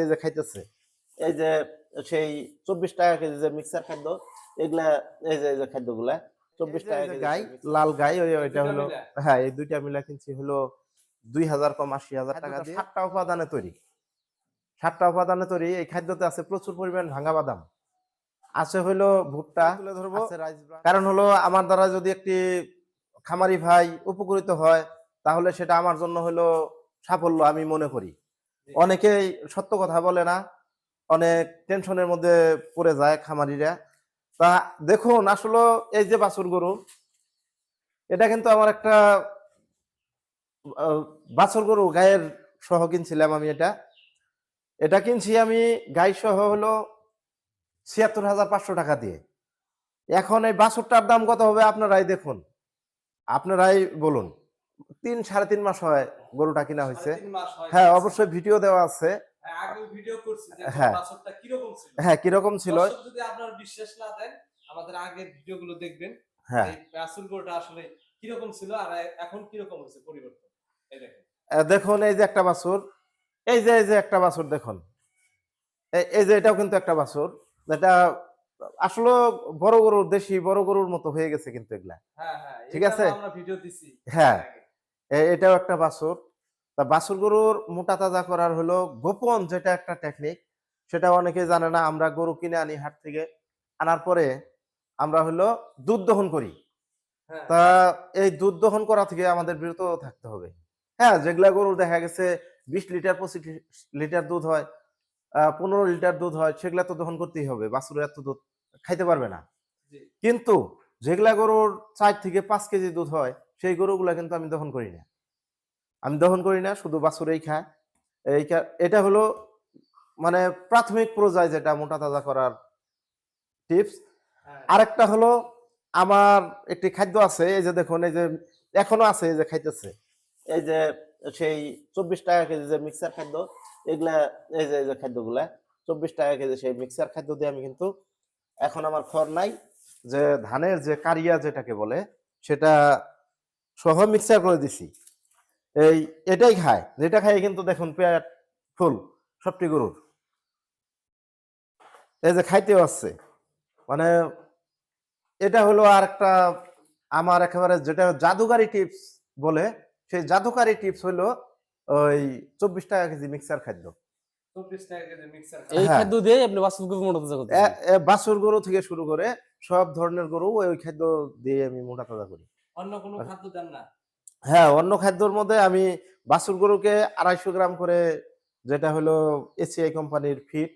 এই যে খাইতেছে এই যে সেই চব্বিশ টাকা কেজি যে মিক্সার খাদ্য এগুলা এই যে এই যে খাদ্যগুলা চব্বিশ টাকা গাই লাল গাই ওইটা হলো হ্যাঁ এই দুইটা মিলা কিনছি হলো দুই হাজার কম আশি হাজার টাকা দিয়ে। সাতটা উপাদানে তৈরি। সাতটা উপাদানে তৈরি এই খাদ্যতে আছে প্রচুর পরিমাণ ভাঙা বাদাম। আছে হলো ভুট্টা ধরবো। কারণ হলো আমার দ্বারা যদি একটি খামারি ভাই উপকৃত হয় তাহলে সেটা আমার জন্য হলো সাফল্য আমি মনে করি। অনেকেই সত্য কথা বলে না, অনেক টেনশনের মধ্যে পড়ে যায় খামারিরা। তা দেখুন, আসলে এই যে বাছুর গরু, এটা কিন্তু আমার একটা বাছুর গরু গায়ের সহ কিনছিলাম আমি এটা। এটা কিনছি আমি গাই সহ হলো ছিয়াত্তর হাজার পাঁচশো টাকা দিয়ে। এখন এই বাছুরটার দাম কত হবে আপনারাই দেখুন। আপনারাই বলুন। তিন সাড়ে তিন মাস হয় গরুটা কিনা হয়েছে। হয়। অবশ্যই ভিডিও দেওয়া আছে। হ্যাঁ, হ্যাঁ। কীরকম ছিল। হ্যাঁ যদি আপনার বিশ্বাস না দেন আমাদের আগের ভিডিওগুলো দেখবেন। হ্যাঁ। এই গরুটা আসলে কীরকম ছিল আর এখন কীরকম হয়েছে পরিবর্তন? এই দেখেন। দেখুন এই যে একটা বাছুর এই যে এই যে একটা বাছুর দেখুন। এই- যে এটাও কিন্তু একটা বাছুর। এটা আসলে বড় গরুর দেশি বড় গরুর মতো হয়ে গেছে কিন্তু এগুলা। ঠিক আছে? আমরা ভিডিও দিছি। হ্যাঁ। এটাও একটা বাছুর। তা বাছুর গরুর মোটা তাজা করার হলো গোপন যেটা একটা টেকনিক সেটা অনেকে জানে না আমরা গরু কিনে আনি হাট থেকে আনার পরে আমরা হলো দুধ দহন করি। হ্যাঁ। তা এই দুধ দহন করা থেকে আমাদের বিরত থাকতে হবে। হ্যাঁ যেগুলা গরু দেখা গেছে বিশ লিটার পঁচিশ লিটার দুধ হয় পনেরো লিটার দুধ হয় সেগুলা তো দহন করতেই হবে বাছুর এত দুধ খাইতে পারবে না। কিন্তু যেগুলা গরুর চার থেকে পাঁচ কেজি দুধ হয় সেই গরুগুলা কিন্তু আমি দহন করি না। আমি দহন করি না শুধু বাছুরেই খায়। এই এটা হলো মানে প্রাথমিক পর্যায়ে যেটা মোটা তাজা করার টিপস হ্যাঁ। আরেকটা হলো আমার একটি খাদ্য আছে এই যে দেখুন এই যে এখনও আছে এই যে খাইতেছে। এই যে সেই চব্বিশ টাকা কেজি যে মিক্সার খাদ্য এগুলা এই যে এই যে খাদ্যগুলা চব্বিশ টাকা কেজি সেই মিক্সার খাদ্য দিয়ে আমি কিন্তু এখন আমার খড় নাই। যে ধানের যে কারিয়া যেটাকে বলে সেটা সহ মিক্সার করে দিছি। এই এটাই খায়। যেটা খাই কিন্তু দেখুন পেট ফুল সবটি গরুর। এই যে খাইতেও আসছে। মানে এটা হলো আর একটা আমার একেবারে যেটা জাদুকারি টিপস বলে সেই জাদুকারি টিপস হলো ওই চব্বিশ টাকা কেজি মিক্সার খাদ্য। চব্বিশ টাকা কেজি মিক্সার এই হ্যাঁ। খাদ্য দিয়ে আপনি মোটা তাজা বাছুর গরু থেকে শুরু করে সব ধরনের গরু ওই ওই খাদ্য দিয়ে আমি মোটা তাজা করি। অন্য কোনো খাদ্য দেন না? হ্যাঁ অন্য খাদ্যর মধ্যে আমি বাছুর গরুকে আড়াইশো গ্রাম করে যেটা হলো এসিআই কোম্পানির ফিট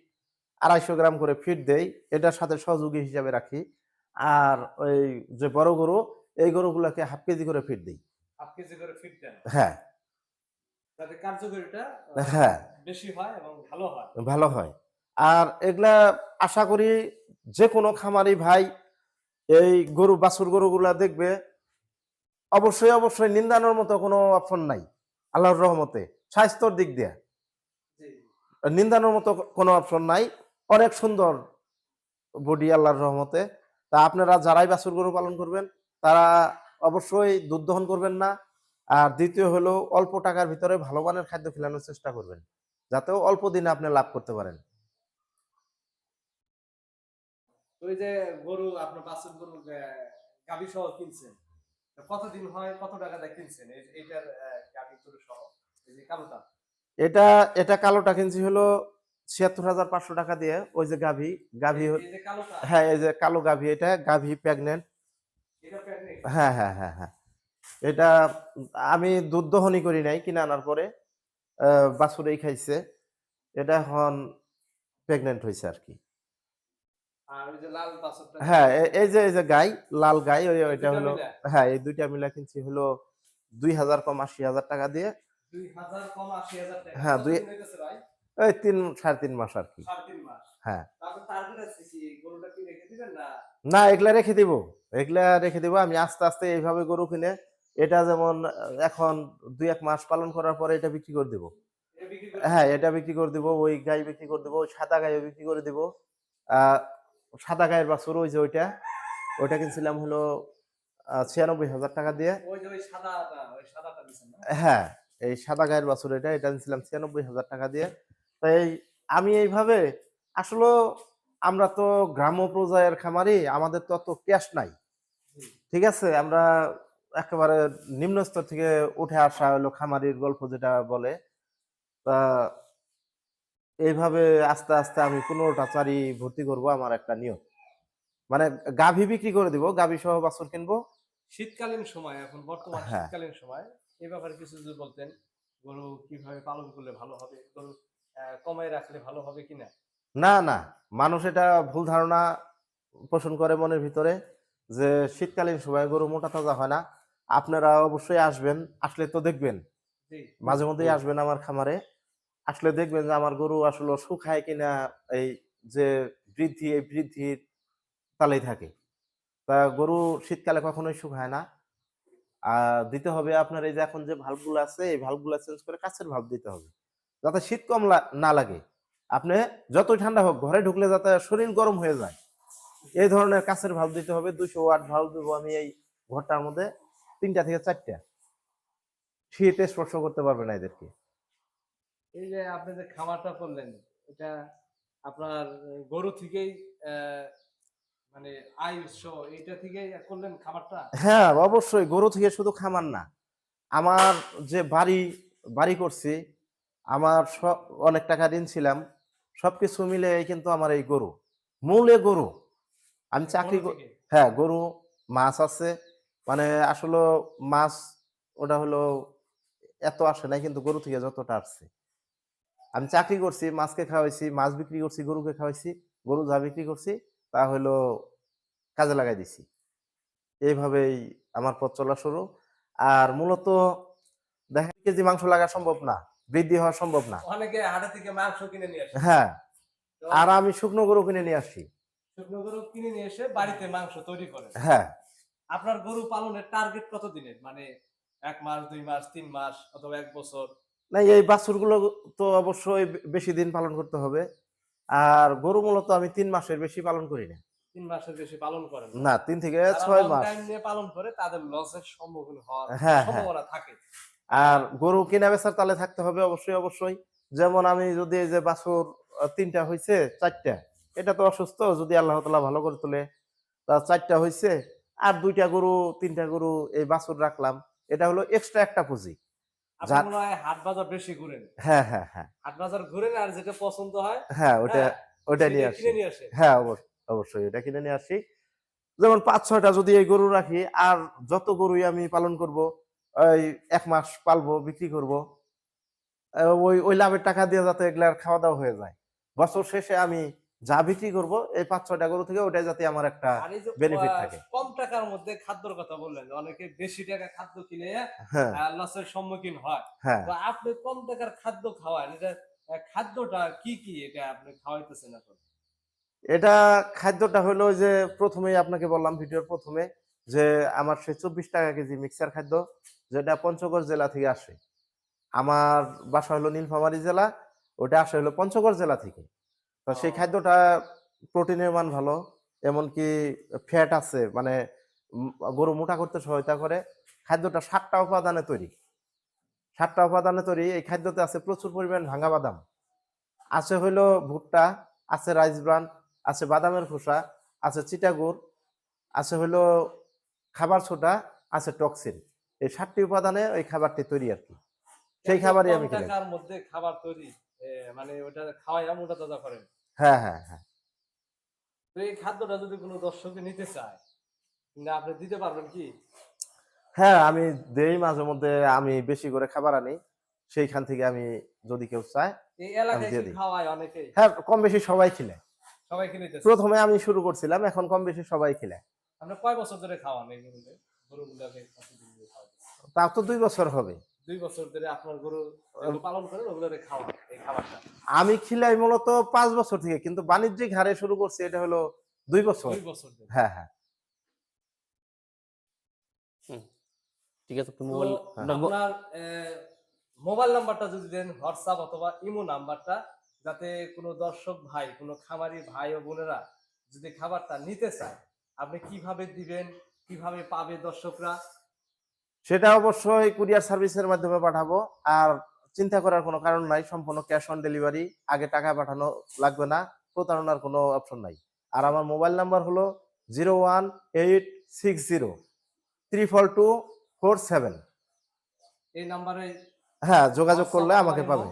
আড়াইশো গ্রাম করে ফিট দেই। এটার সাথে সহযোগী হিসাবে রাখি। আর ওই যে বড় গরু এই গরুগুলোকে হাফ কেজি করে ফিট দিই। হাফ কেজি করে ফিট দেন? হ্যাঁ। যাতে কার্যকরিতা আহ, হ্যাঁ। বেশি হয় এবং ভালো হয়? ভালো হয়। আর এগুলা আশা করি যে কোনো খামারি ভাই এই গরু বাছুর গরুগুলা দেখবে অবশ্যই অবশ্যই নিন্দানোর মতো কোনো অপশন নাই। আল্লাহর রহমতে। স্বাস্থ্যর দিক দিয়ে। নিন্দানোর মতো কোনো অপশন নাই। অনেক সুন্দর বডি আল্লাহর রহমতে। তা আপনারা যারাই বাছুর গরু পালন করবেন তারা অবশ্যই দুধ দহন করবেন না। আর দ্বিতীয় হলো অল্প টাকার ভিতরে ভালো মানের খাদ্য খেলানোর চেষ্টা করবেন। যাতেও অল্প দিনে আপনি লাভ করতে পারেন। ওই যে গরু আপনার বাছুর গরু গাভী সহ কিনছেন? কতদিন হয় কত টাকা দিয়ে কিনছেন? এইটার গাভী গরু সহ এই যে কালোটা। এটা এটা কালোটা কিনছি হলো ছিয়াত্তর হাজার পাঁচশো টাকা দিয়ে ওই যে গাভী গাভী হ্যাঁ এই যে কালো গাভী এটা গাভী প্রেগনেন্ট। হ্যাঁ হ্যাঁ হ্যাঁ হ্যাঁ। এটা আমি দুধ দহনই করি নাই কিনে আনার পরে বাছুরেই খাইছে। এটা এখন প্রেগনেন্ট হয়েছে আর কি আর ওই যে লাল বাছুরটা হ্যাঁ এই যে এই যে গাই লাল গাই ওই ওইটা হলো হ্যাঁ এই দুইটা মিলা কিনছি হলো দুই হাজার কম আশি হাজার টাকা দিয়ে। হ্যাঁ, দুই- ওই তিন সাড়ে তিন মাস আর কি। হ্যাঁ। না? এগুলা রেখে দিব। এগুলা রেখে দিব। আমি আস্তে আস্তে এইভাবে গরু কিনে এটা যেমন এখন দুই এক মাস পালন করার পরে এটা বিক্রি করে দিব। হ্যাঁ এটা বিক্রি করে দিব ওই গাই বিক্রি করে দিব ওই সাদা গাইও বিক্রি করে দিব। আহ, সাদা গায়ের বাছুর ওই যে ওইটা। ওইটা কিনছিলাম হলো ছিয়ানব্বই হাজার টাকা দিয়ে। হ্যাঁ এই সাদা গায়ের বাছুর এটা এটা নিয়েছিলাম ছিয়ানব্বই হাজার টাকা দিয়ে। তাই আমি এইভাবে আসলে আমরা তো গ্রাম্য পর্যায়ের খামারি আমাদের তো অত ক্যাশ নাই। ঠিক আছে আমরা একেবারে নিম্ন স্তর থেকে উঠে আসা হলো খামারির গল্প যেটা বলে। তা এইভাবে আস্তে আস্তে আমি পনেরোটা চারি ভর্তি করব আমার একটা নিয়ম। মানে গাভী বিক্রি করে দিব গাভী সহ বাছুর কিনবো। শীতকালীন সময় এখন বর্তমান হ্যাঁ। শীতকালীন সময় এই ব্যাপারে কিছু যদি বলতেন গরু কীভাবে পালন করলে ভালো হবে গরু কমায় রাখলে ভালো হবে কিনা? না না মানুষ এটা ভুল ধারণা পোষণ করে মনের ভিতরে যে শীতকালীন সময় গরু মোটা তাজা হয় না। আপনারা অবশ্যই আসবেন আসলে তো দেখবেন। মাঝে মধ্যেই আসবেন আমার খামারে। আসলে দেখবেন যে আমার গরু আসলে শুকায় কিনা, এই যে বৃদ্ধি, এই বৃদ্ধির তালেই থাকে। তা গরু শীতকালে কখনোই শুকায় না। আর দিতে হবে আপনার এই যে এখন যে ভাল্বগুলো আছে, এই ভাল্বগুলো চেঞ্জ করে কাছের ভাল্ব দিতে হবে। যাতে শীত কম না লাগে। আপনি যতই ঠান্ডা হোক, ঘরে ঢুকলে যাতে শরীর গরম হয়ে যায়। এই ধরনের কাছের ভাল্ব দিতে হবে। দুশো ওয়াট ভাল্ব দেবো আমি এই ঘরটার মধ্যে তিনটা থেকে চারটা। শীতে স্পর্শ করতে পারবে না এদেরকে। এই যে আপনি যে খামারটা করলেন এটা আপনার গরু থেকেই মানে আয় উৎস এইটা থেকেই করলেন খামারটা? হ্যাঁ অবশ্যই গরু থেকে শুধু খামার না। আমার যে বাড়ি বাড়ি করছি আমার সব অনেক টাকা ঋণ ছিলাম সবকিছু মিলে কিন্তু আমার এই গরু মূলে গরু। আমি চাকরি গরু কর- থেকে? হ্যাঁ গরু মাছ আছে। মানে আসলে মাছ ওটা হলো এত আসে নাই কিন্তু গরু থেকে যতটা আসছে। আমি চাকরি করছি মাছকে খাওয়াইছি মাছ বিক্রি করছি গরুকে খাওয়াইছি গরু যা বিক্রি করছি তা হলো কাজে লাগাই দিছি। এইভাবেই আমার পথ চলা শুরু। আর মূলত দেখা কেজি মাংস লাগা সম্ভব না বৃদ্ধি হওয়া সম্ভব না। অনেকে হাটে থেকে মাংস কিনে নিয়ে আসে। হ্যাঁ আর আমি শুকনো গরু কিনে নিয়ে আসি। শুকনো গরু কিনে নিয়ে এসে বাড়িতে মাংস তৈরি করেন। হ্যাঁ। আপনার গরু পালনের টার্গেট কত দিনের মানে এক মাস দুই মাস তিন মাস অথবা এক বছর? না এই বাছুরগুলো তো অবশ্যই বেশি দিন পালন করতে হবে। আর গরু মূলত আমি তিন মাসের বেশি পালন করি না। তিন মাসের বেশি পালন করেন না। তিন থেকে ছয় মাস। নিয়ে পালন করে তাদের লসের সম্মুখীন হওয়ার হ্যাঁ, হ্যাঁ। সম্ভাবনা থাকে। আর গরু কিনা বেচার তালে থাকতে হবে অবশ্যই অবশ্যই। যেমন আমি যদি এই যে বাছুর তিনটা হয়েছে চারটা এটা তো অসুস্থ যদি আল্লাহ তালা ভালো করে তোলে তা চারটা হয়েছে আর দুইটা গরু তিনটা গরু এই বাছুর রাখলাম এটা হলো এক্সট্রা একটা পুঁজি। হাট বাজার বেশি ঘুরেন। হ্যাঁ হ্যাঁ হ্যাঁ। হাট বাজার ঘুরেন আর যেটা পছন্দ হয় হ্যাঁ ওটা হ্যাঁ, ওটা নিয়ে আসি। হ্যাঁ অবশ্যই কিনে নিয়ে আসি। যেমন পাঁচ ছয়টা যদি এই গরু রাখি আর যত গরুই আমি পালন করব ওই এক মাস পালবো বিক্রি করব ওই ওই লাভের টাকা দিয়ে যাতে এগুলার খাওয়া দাওয়া হয়ে যায়। বছর শেষে আমি যা বিক্রি করব এই পাঁচ ছয়টা গরু থেকে ওটাই যাতে আমার একটা আহ, থাকে। কম টাকার মধ্যে খাদ্যর কথা বললেন অনেকে বেশি টাকা খাদ্য কিনে হ্যাঁ। লসের সম্মুখীন হয়। হ্যাঁ। তো আপনি কম টাকার খাদ্য খাওয়ান এটা খাদ্যটা কি কি এটা আপনি খাওয়াইতেছেন এখন? এটা খাদ্যটা হলো যে প্রথমেই আপনাকে বললাম ভিডিওর প্রথমে যে আমার সে চব্বিশ টাকা কেজি মিক্সার খাদ্য যেটা পঞ্চগড় জেলা থেকে আসে। আমার বাসা হলো নীলফামারী জেলা ওটা আসে হলো পঞ্চগড় জেলা থেকে। তো সেই খাদ্যটা প্রোটিনের মান ভালো এমনকি ফ্যাট আছে মানে গরু মোটা করতে সহায়তা করে খাদ্যটা সাতটা উপাদানে তৈরি। সাতটা উপাদানে তৈরি এই খাদ্যতে আছে প্রচুর পরিমাণ ভাঙা বাদাম। আছে হইল ভুট্টা আছে রাইস ব্রান আছে বাদামের খোসা আছে চিটাগুড় আছে হলো খাবার ছোটা আছে টক্সিন। এই সাতটি উপাদানে ওই খাবারটি তৈরি আর কি। সেই খাবারই আমি মধ্যে খাবার তৈরি মানে ওটা খাওয়াই মোটা তাজা করেন। হ্যাঁ হ্যাঁ হ্যাঁ। তো এই খাদ্যটা যদি কোনো দর্শকে নিতে চায় না আপনি দিতে পারবেন কি? হ্যাঁ আমি দেই মাঝে মধ্যে আমি বেশি করে খাবার আনি সেইখান থেকে আমি যদি কেউ চায় এই এলাকায় কি খাওয়ায় অনেকেই হ্যাঁ কম বেশি সবাই খেলে। সবাই কিনেতেছে প্রথমে আমি শুরু করছিলাম এখন কম বেশি সবাই খেলে। আপনি কয় বছর ধরে খাওয়ান গরুগুলোকে কতদিন তাও তো দুই বছর হবে। দুই বছর ধরে আপনার গরু পালন করেন ওগুলোরে খাওয়ান এই খাবারটা। আমি খিলাই মূলত পাঁচ বছর থেকে কিন্তু বাণিজ্যিক হারে শুরু করছি এটা হলো দুই বছর। দুই বছর হ্যাঁ হ্যাঁ। ঠিক আছে মোবাইল নাম্বার- আপনার মোবাইল নাম্বারটা যদি দেন হোয়াটসঅ্যাপ অথবা ইমো নাম্বারটা যাতে কোনো দর্শক ভাই কোনো খামারি ভাই ও বোনেরা যদি খাবারটা নিতে চায় আপনি কীভাবে দিবেন কীভাবে পাবে দর্শকরা? সেটা অবশ্যই কুরিয়ার সার্ভিসের মাধ্যমে পাঠাবো। আর চিন্তা করার কোনো কারণ নাই সম্পূর্ণ ক্যাশ অন ডেলিভারি। আগে টাকা পাঠানো লাগবে না প্রতারণার কোনো অপশন নাই। আর আমার মোবাইল নাম্বার হলো zero one eight six zero triple two four seven. এই নাম্বারে হ্যাঁ যোগাযোগ করলে আমাকে? পাবে।